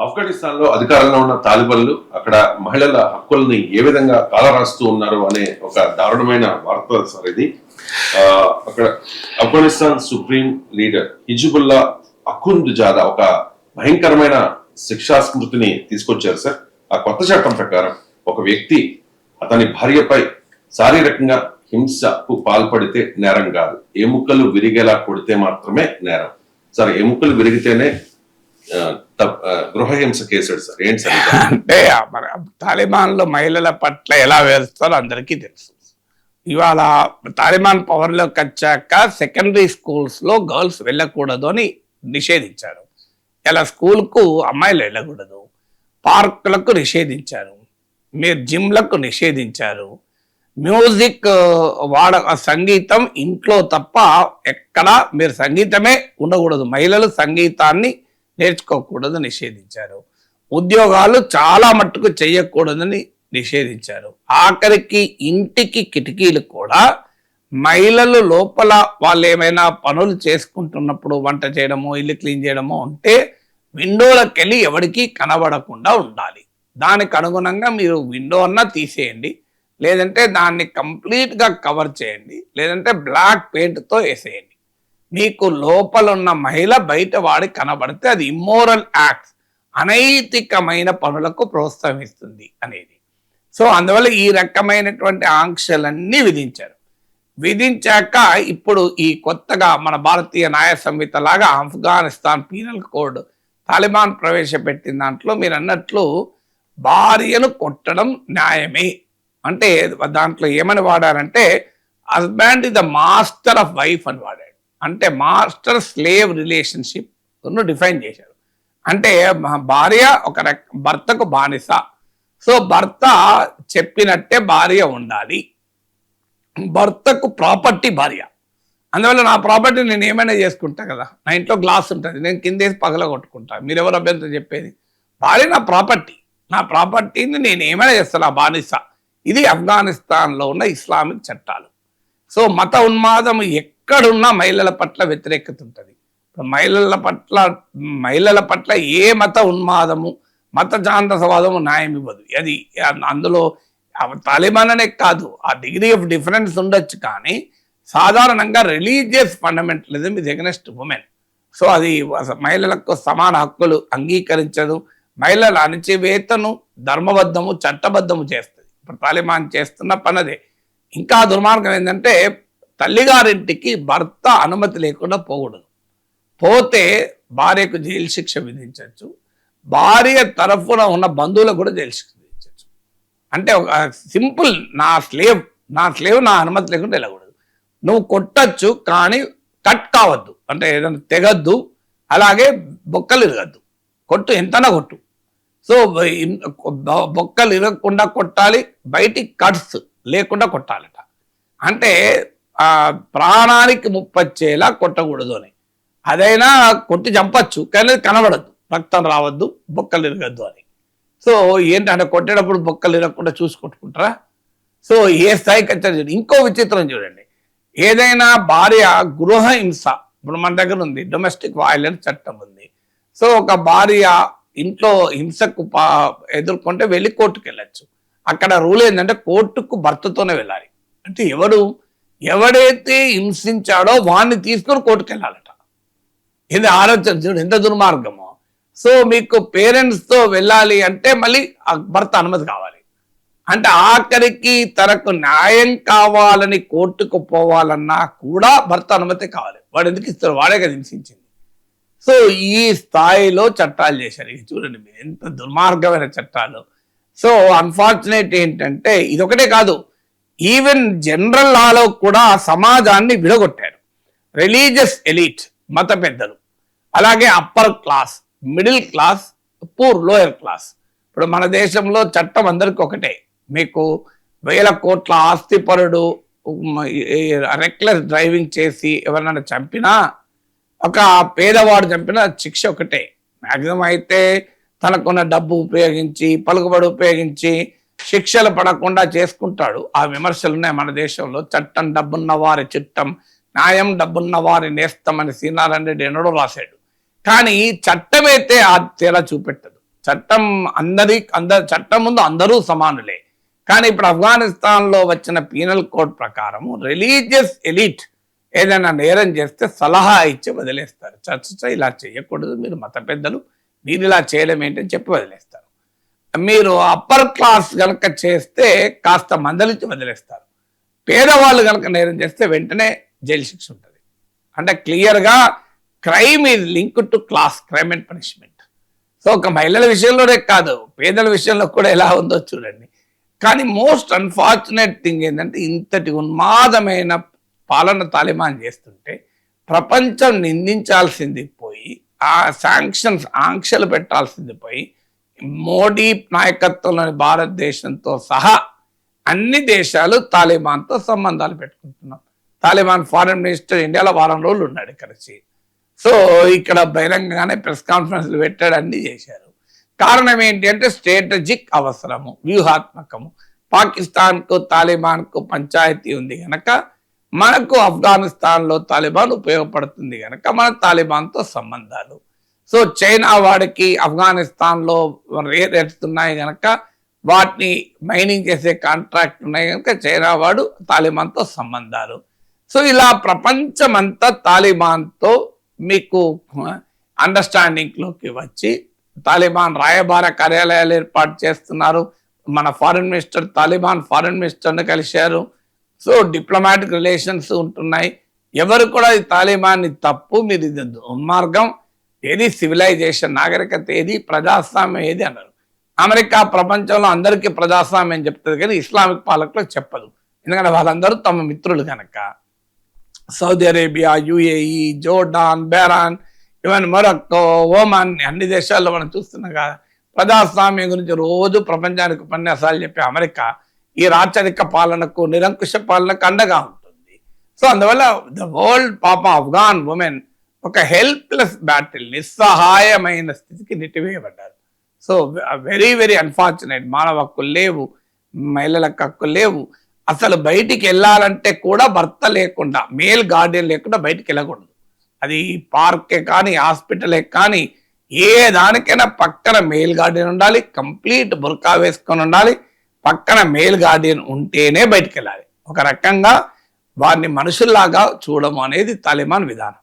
ఆఫ్ఘనిస్తాన్లో అధికారంలో ఉన్న తాలిబన్లు అక్కడ మహిళల హక్కుల్ని ఏ విధంగా కాలరాస్తూ ఉన్నారు అనే ఒక దారుణమైన వార్త సార్ ఇది. ఆ, అక్కడ ఆఫ్ఘనిస్తాన్ సుప్రీం లీడర్ హిజుబుల్లా అకుంద్ జాదా ఒక భయంకరమైన శిక్షా స్మృతిని తీసుకొచ్చారు సార్. ఆ కొత్త చట్టం ప్రకారం ఒక వ్యక్తి అతని భార్యపై శారీరకంగా హింసకు పాల్పడితే నేరం కాదు. ఎముకలు విరిగేలా కొడితే మాత్రమే నేరం. సార్ ఎముకలు విరిగితేనే గృహహింస కేసు సార్ ఏంటి సార్ అంటే మన తాలిబాన్లో మహిళల పట్ల ఎలా వేస్తారో అందరికీ తెలుసు. ఇవాళ తాలిబాన్ పవర్లోకి వచ్చాక సెకండరీ స్కూల్స్లో గర్ల్స్ వెళ్ళకూడదు అని నిషేధించారు. ఇలా స్కూల్కు అమ్మాయిలు వెళ్ళకూడదు. పార్కులకు నిషేధించారు. మీరు జిమ్లకు నిషేధించారు. మ్యూజిక్ వాడ సంగీతం ఇంట్లో తప్ప ఎక్కడ మీరు సంగీతమే ఉండకూడదు. మహిళలు సంగీతాన్ని నేర్చుకోకూడదు నిషేధించారు. ఉద్యోగాలు చాలా మట్టుకు చేయకూడదని నిషేధించారు. ఆఖరికి ఇంటికి కిటికీలు కూడా మహిళలు లోపల వాళ్ళు ఏమైనా పనులు చేసుకుంటున్నప్పుడు వంట చేయడమో ఇల్లు క్లీన్ చేయడమో ఉంటే విండోలకు వెళ్ళి కనబడకుండా ఉండాలి. దానికి అనుగుణంగా మీరు విండో అన్నా తీసేయండి. లేదంటే దాన్ని కంప్లీట్గా కవర్ చేయండి. లేదంటే బ్లాక్ పెయింట్తో వేసేయండి. మీకు లోపల ఉన్న మహిళ బయట వాడి కనబడితే అది ఇమ్మోరల్ యాక్ట్స్ అనైతికమైన పనులకు ప్రోత్సహిస్తుంది అనేది. సో అందువల్ల ఈ రకమైనటువంటి ఆంక్షలన్నీ విధించారు. విధించాక ఇప్పుడు ఈ కొత్తగా మన భారతీయ న్యాయ సంహిత లాగా ఆఫ్ఘనిస్తాన్ పీనల్ కోడ్ తాలిబాన్ ప్రవేశపెట్టిన దాంట్లో మీరు అన్నట్లు భార్యను కొట్టడం న్యాయమే. అంటే దాంట్లో ఏమని వాడారంటే husband is the master of wife అని వాడాడు అంటే మాస్టర్ స్లేవ్ రిలేషన్షిప్ డిఫైన్ చేశారు. అంటే భార్య ఒక భర్తకు బానిస. సో భర్త చెప్పినట్టే భార్య ఉండాలి. భర్తకు ప్రాపర్టీ భార్య. అందువల్ల నా ప్రాపర్టీ నేను ఏమైనా చేసుకుంటా కదా. నా ఇంట్లో గ్లాస్ ఉంటుంది. నేను కిందేసి పగల కొట్టుకుంటా. మీరు ఎవరు అభ్యంతరం చెప్పేది? భార్య నా ప్రాపర్టీ. నా ప్రాపర్టీని నేను ఏమైనా చేస్తాను ఆ బానిస. ఇది ఆఫ్ఘనిస్తాన్లో ఉన్న ఇస్లామిక్ చట్టాలు. సో మత ఉన్మాదం ఎక్కడున్నా మహిళల పట్ల వ్యతిరేకత ఉంటుంది మహిళల పట్ల మహిళల పట్ల ఏ మత ఉన్మాదము మత జాంతసవాదము న్యాయం ఇవ్వదు. అది అందులో తాలిబాన్ అనే కాదు. ఆ డిగ్రీ ఆఫ్ డిఫరెన్స్ ఉండొచ్చు కానీ సాధారణంగా రిలీజియస్ ఫండమెంటలిజం ఇది ఎగనెస్ట్ ఉమెన్. సో అది మహిళలకు సమాన హక్కులు అంగీకరించదు. మహిళల అణచివేతను ధర్మబద్ధము చట్టబద్ధము చేస్తుంది. ఇప్పుడు తాలిబాన్ చేస్తున్న పనదే. ఇంకా దుర్మార్గం ఏంటంటే తల్లిగారింటికి భర్త అనుమతి లేకుండా పోకూడదు. పోతే భార్యకు జైలు శిక్ష విధించవచ్చు. భార్య తరఫున ఉన్న బంధువులకు కూడా జైలు శిక్ష విధించవచ్చు. అంటే ఒక సింపుల్ నా స్లేవ్ నా స్లేవ్ నా అనుమతి లేకుండా వెళ్ళకూడదు. నువ్వు కొట్టచ్చు కానీ కట్ కావద్దు. అంటే ఏదైనా తెగద్దు అలాగే బొక్కలు ఇరగద్దు. కొట్టు ఎంతనా కొట్టు. సో బొ- బొక్కలు ఇరగకుండా కొట్టాలి బయటికి కట్స్ లేకుండా కొట్టాలట. అంటే ప్రాణానికి ముప్పచ్చేలా కొట్టకూడదు అని. అదైనా కొట్టి చంపచ్చు కానీ కనబడద్దు. రక్తం రావద్దు బొక్కలు ఇరగద్దు అని. సో ఏంటంటే కొట్టేటప్పుడు బొక్కలు ఇరగకుండా చూసుకుంటుకుంటారా సో ఏ స్థాయికి వచ్చారు చూడండి. ఇంకో విచిత్రం చూడండి. ఏదైనా భార్య గృహ హింస ఇప్పుడు మన దగ్గర ఉంది డొమెస్టిక్ వాయిలెన్స్ చట్టం ఉంది. సో ఒక భార్య ఇంట్లో హింసకు పా ఎదుర్కొంటే వెళ్ళి కోర్టుకు వెళ్ళచ్చు అక్కడ రూల్ ఏంటంటే కోర్టుకు భర్తతోనే వెళ్ళాలి. అంటే ఎవడు ఎవడైతే హింసించాడో వాడిని తీసుకొని కోర్టుకెళ్ళాలట. ఇది ఆలోచన? చూడు ఎంత దుర్మార్గమో. సో మీకు పేరెంట్స్తో వెళ్ళాలి అంటే మళ్ళీ భర్త అనుమతి కావాలి. అంటే ఆఖరికి తనకు న్యాయం కావాలని కోర్టుకు పోవాలన్నా కూడా భర్త అనుమతి కావాలి. వాడు ఎందుకు ఇస్తారు వాడే కదా హింసించింది. సో ఈ స్థాయిలో చట్టాలు చేశారు. ఇది చూడండి మీరు ఎంత దుర్మార్గమైన చట్టాలు. సో అన్ఫార్చునేట్ ఏంటంటే ఇదొకటే కాదు. ఈవెన్ జనరల్ లాలో కూడా సమాజాన్ని విడగొట్టారు. రిలీజియస్ ఎలీట్ మత పెద్దలు. అలాగే upper class middle class poor lower class. ఇప్పుడు మన దేశంలో చట్టం అందరికి ఒకటే. మీకు వేల కోట్ల ఆస్తిపరుడు రెక్లెస్ డ్రైవింగ్ చేసి ఎవరినైనా చంపినా ఒక పేదవాడు చంపిన శిక్ష ఒకటే. మ్యాక్సిమం అయితే తనకున్న డబ్బు ఉపయోగించి పలుకుబడి ఉపయోగించి శిక్షలు పడకుండా చేసుకుంటాడు. ఆ విమర్శలు ఉన్నాయి మన దేశంలో. చట్టం డబ్బున్న వారి చిట్టం న్యాయం డబ్బున్న వారి నేస్తం అని సీనారాయణ రెడ్డి ఎన్నడో రాశాడు. కానీ చట్టమైతే ఆ తేడా చూపెట్టదు. చట్టం అందరి అందరి చట్టం ముందు అందరూ సమానులే. కానీ ఇప్పుడు ఆఫ్ఘనిస్తాన్లో వచ్చిన పీనల్ కోడ్ ప్రకారం రిలీజియస్ ఎలిట్ ఏదైనా నేరం చేస్తే సలహా ఇచ్చి వదిలేస్తారు. చర్చ ఇలా చేయకూడదు. మీరు మత పెద్దలు మీరు ఇలా చేయడం ఏంటని చెప్పి వదిలేస్తారు. మీరు అప్పర్ క్లాస్ కనుక చేస్తే కాస్త మందలించి వదిలేస్తారు. పేదవాళ్ళు కనుక నేరం చేస్తే వెంటనే జైలు శిక్ష ఉంటుంది. అంటే క్లియర్గా crime is link to class crime and punishment so ఒక మహిళల విషయంలోనే కాదు పేదల విషయంలో కూడా ఎలా ఉందో చూడండి. కానీ మోస్ట్ అన్ఫార్చునేట్ థింగ్ ఏంటంటే ఇంతటి ఉన్మాదమైన పాలన తాలిబాన్ చేస్తుంటే ప్రపంచం నిందించాల్సింది పోయి ఆ శాంక్షన్స్ ఆంక్షలు పెట్టాల్సింది పోయి మోడీ నాయకత్వంలోని భారతదేశంతో సహా అన్ని దేశాలు తాలిబాన్తో సంబంధాలు పెట్టుకుంటున్నాం. తాలిబాన్ ఫారెన్ మినిస్టర్ ఇండియాలో వారం రోజులు ఉన్నాడు ఇక్కడ సో ఇక్కడ బహిరంగంగానే ప్రెస్ కాన్ఫరెన్స్లు పెట్టాడు అన్ని చేశారు. కారణం ఏంటి అంటే స్ట్రాటజిక్ అవసరము వ్యూహాత్మకము. పాకిస్తాన్కు తాలిబాన్కు పంచాయతీ ఉంది కనుక మనకు ఆఫ్ఘనిస్తాన్లో తాలిబాన్ ఉపయోగపడుతుంది కనుక మన తాలిబాన్తో సంబంధాలు. సో చైనా వాడికి ఆఫ్ఘనిస్తాన్లో రేట్స్ ఉన్నాయి కనుక వాటిని మైనింగ్ చేసే కాంట్రాక్ట్ ఉన్నాయి కనుక చైనా వాడు తాలిబాన్తో సంబంధాలు. సో ఇలా ప్రపంచమంతా తాలిబాన్తో మీకు అండర్స్టాండింగ్లోకి వచ్చి తాలిబాన్ రాయబార కార్యాలయాలు ఏర్పాటు చేస్తున్నారు. మన ఫారిన్ మినిస్టర్ తాలిబాన్ ఫారిన్ మినిస్టర్ని కలిశారు. సో డిప్లొమాటిక్ రిలేషన్స్ ఉంటున్నాయి. ఎవరు కూడా ఈ తాలిబాన్ని తప్పు మీరు ఇది దుర్మార్గం. ఏది సివిలైజేషన్ నాగరికత ఏది ప్రజాస్వామ్యం ఏది అన్నారు అమెరికా ప్రపంచంలో అందరికీ ప్రజాస్వామ్యం చెప్తుంది కానీ ఇస్లామిక్ పాలకులకు చెప్పదు ఎందుకంటే వాళ్ళందరూ తమ మిత్రులు కనుక Saudi Arabia UAE Jordan Bahrain even Morocco Oman అన్ని దేశాల్లో మనం చూస్తున్నాం కదా ప్రజాస్వామ్యం గురించి రోజు ప్రపంచానికి ఉపన్యాసాలు చెప్పే అమెరికా ఈ రాచరిక పాలనకు నిరంకుశ పాలనకు అండగా ఉంటుంది. సో అందువల్ల ద వరల్డ్ పాప ఆఫ్ఘాన్ ఉమెన్ ఒక హెల్ప్లెస్ బ్యాటిల్ నిస్సహాయమైన స్థితికి నెట్టివేయబడ్డారు సో వెరీ వెరీ అన్ఫార్చునేట్ మానవ హక్కులు లేవు మహిళలకు హక్కులు లేవు. అసలు బయటికి వెళ్ళాలంటే కూడా భర్త లేకుండా మేల్ గార్డియన్ లేకుండా బయటికి వెళ్ళకూడదు. అది పార్కే కానీ హాస్పిటలే కానీ ఏ దానికైనా పక్కన మేల్ గార్డియన్ ఉండాలి కంప్లీట్ బుర్కా వేసుకొని ఉండాలి పక్కన మేల్ గార్డియన్ ఉంటేనే బయటికి వెళ్ళాలి. ఒక రకంగా వారిని మనుషుల్లాగా చూడము అనేది తాలిమాన్ విధానం.